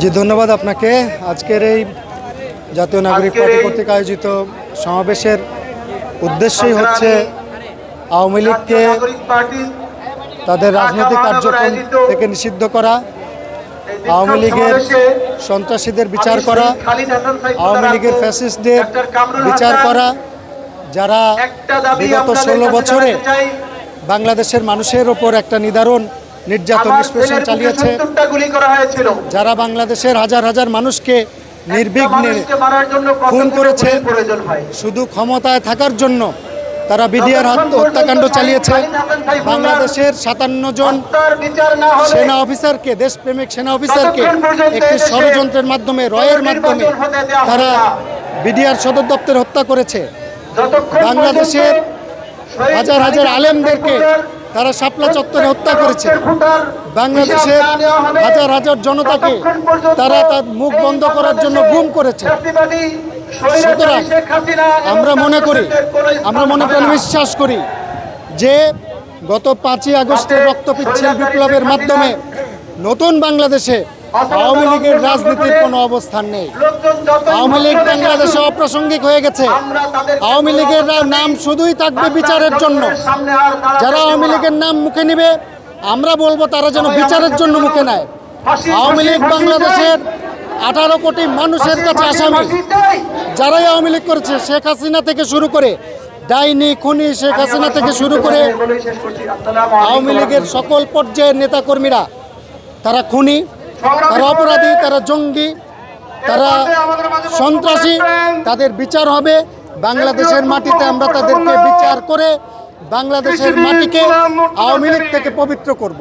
জি ধন্যবাদ আপনাকে। আজকের এই জাতীয় নাগরিক পার্টি কর্তৃক আয়োজিত সমাবেশের উদ্দেশ্যই হচ্ছে আওয়ামী লীগকে তাদের রাজনৈতিক কার্যক্রম থেকে নিষিদ্ধ করা আওয়ামী লীগের সন্ত্রাসীদের বিচার করা আওয়ামী লীগের ফ্যাসিস্টদের বিচার করা যারা বিগত ষোলো বছরে বাংলাদেশের মানুষের ওপর একটা নিদারুণ নির্যাতন নিষ্পেষণ চালিয়েছে যারা বাংলাদেশের হাজার হাজার মানুষকে নির্বিঘ্নে খুন করেছে। শুধু ক্ষমতায় থাকার জন্য তারা বিডিআর হত্যাকাণ্ড চালিয়েছে বাংলাদেশের সাতান্ন জন সেনা অফিসারকে দেশপ্রেমিক সেনা অফিসারকে একটি ষড়যন্ত্রের মাধ্যমে রয়ের মাধ্যমে তারা। বিডিআর সদর দপ্তরে হত্যা করেছে বাংলাদেশের হাজার হাজার আলেমদেরকে তারা শাপলা চত্বরে হত্যা করেছে। বাংলাদেশের হাজার হাজার জনতাকে তারা তার মুখ বন্ধ করার জন্য গুম করেছে। সুতরাং আমরা মনে করি, আমরা মনে করি বিশ্বাস করি যে গত পাঁচই আগস্টের রক্তপিচ্ছিল বিপ্লবের মাধ্যমে নতুন বাংলাদেশে আওয়ামী লীগের রাজনীতির কোনো অবস্থান নেই। আওয়ামী লীগ বাংলাদেশে অপ্রাসঙ্গিক হয়ে গেছে। আওয়ামী লীগের নাম শুধুই থাকবে বিচারের জন্য। যারা আওয়ামী লীগের নাম মুখে নিবে আমরা বলব তারা যেন বিচারের জন্য মুখে নেয়। আওয়ামী লীগ বাংলাদেশের আঠারো কোটি মানুষের কাছে আসামি। যারাই আওয়ামী লীগ করেছে শেখ হাসিনা থেকে শুরু করে ডাইনি খুনি শেখ হাসিনা থেকে শুরু করে আওয়ামী লীগের সকল পর্যায়ের নেতাকর্মীরা তারা খুনি। তারা অপরাধী তারা জঙ্গি তারা সন্ত্রাসী তাদের বিচার হবে। বাংলাদেশের মাটিতে আমরা তাদেরকে বিচার করে বাংলাদেশের মাটিকে আওয়ামী লীগ থেকে পবিত্র করব।